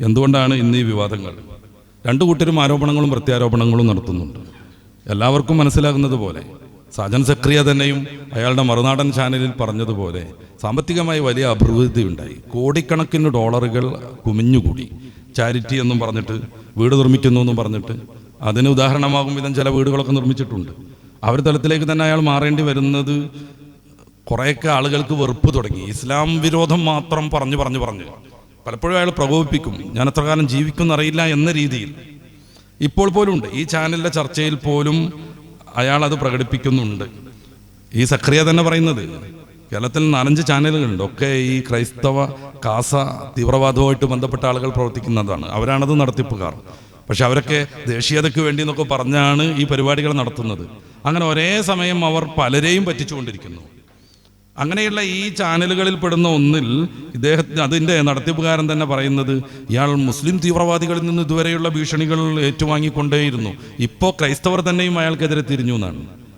എന്തുകൊണ്ടാണ് ഇന്ന് ഈ വിവാദങ്ങൾ? രണ്ടു കൂട്ടരും ആരോപണങ്ങളും പ്രത്യാരോപണങ്ങളും നടത്തുന്നുണ്ട്. എല്ലാവർക്കും മനസ്സിലാകുന്നത് പോലെ സാജൻ സക്രിയ തന്നെയും അയാളുടെ മറുനാടൻ ചാനലിൽ പറഞ്ഞതുപോലെ സാമ്പത്തികമായി വലിയ അഭിവൃദ്ധി ഉണ്ടായി. കോടിക്കണക്കിന് ഡോളറുകൾ കുമിഞ്ഞുകൂടി. ചാരിറ്റി എന്നും പറഞ്ഞിട്ട് വീട് നിർമ്മിക്കുന്നു എന്നും പറഞ്ഞിട്ട് അതിന് ഉദാഹരണമാകും വിധം ചില വീടുകളൊക്കെ നിർമ്മിച്ചിട്ടുണ്ട്. അവർ തലത്തിലേക്ക് തന്നെ അയാൾ മാറേണ്ടി വരുന്നത് കുറേയൊക്കെ ആളുകൾക്ക് വെറുപ്പ് തുടങ്ങി. ഇസ്ലാം വിരോധം മാത്രം പറഞ്ഞു പറഞ്ഞു പറഞ്ഞു. പലപ്പോഴും അയാൾ പ്രകോപിപ്പിക്കും ഞാൻ എത്ര കാലം ജീവിക്കുമെന്നറിയില്ല എന്ന രീതിയിൽ. ഇപ്പോൾ പോലും ഉണ്ട് ഈ ചാനലിലെ ചർച്ചയിൽ പോലും അയാൾ അത് പ്രകടിപ്പിക്കുന്നുണ്ട്. ഈ സക്രിയ തന്നെ പറയുന്നത് കേരളത്തിൽ നാലഞ്ച് ചാനലുകളുണ്ട്. ഒക്കെ ഈ ക്രൈസ്തവ കാസ തീവ്രവാദവുമായിട്ട് ബന്ധപ്പെട്ട ആളുകൾ പ്രവർത്തിക്കുന്നതാണ്. അവരാണത് നടത്തിപ്പുകാർ. പക്ഷെ അവരൊക്കെ ദേശീയതയ്ക്ക് വേണ്ടി എന്നൊക്കെ പറഞ്ഞാണ് ഈ പരിപാടികൾ നടത്തുന്നത്. അങ്ങനെ ഒരേ സമയം അവർ പലരെയും പറ്റിച്ചുകൊണ്ടിരിക്കുന്നു. അങ്ങനെയുള്ള ഈ ചാനലുകളിൽ പെടുന്ന ഒന്നിൽ ഇദ്ദേഹത്തിന് അതിന്റെ നടത്തിപ്പുകാരൻ തന്നെ പറയുന്നത് ഇയാൾ മുസ്ലിം തീവ്രവാദികളിൽ നിന്ന് ഇതുവരെയുള്ള ഭീഷണികൾ ഏറ്റുവാങ്ങിക്കൊണ്ടേയിരുന്നു. ഇപ്പോൾ ക്രൈസ്തവർ തന്നെയും അയാൾക്കെതിരെ തിരിഞ്ഞു എന്നാണ്.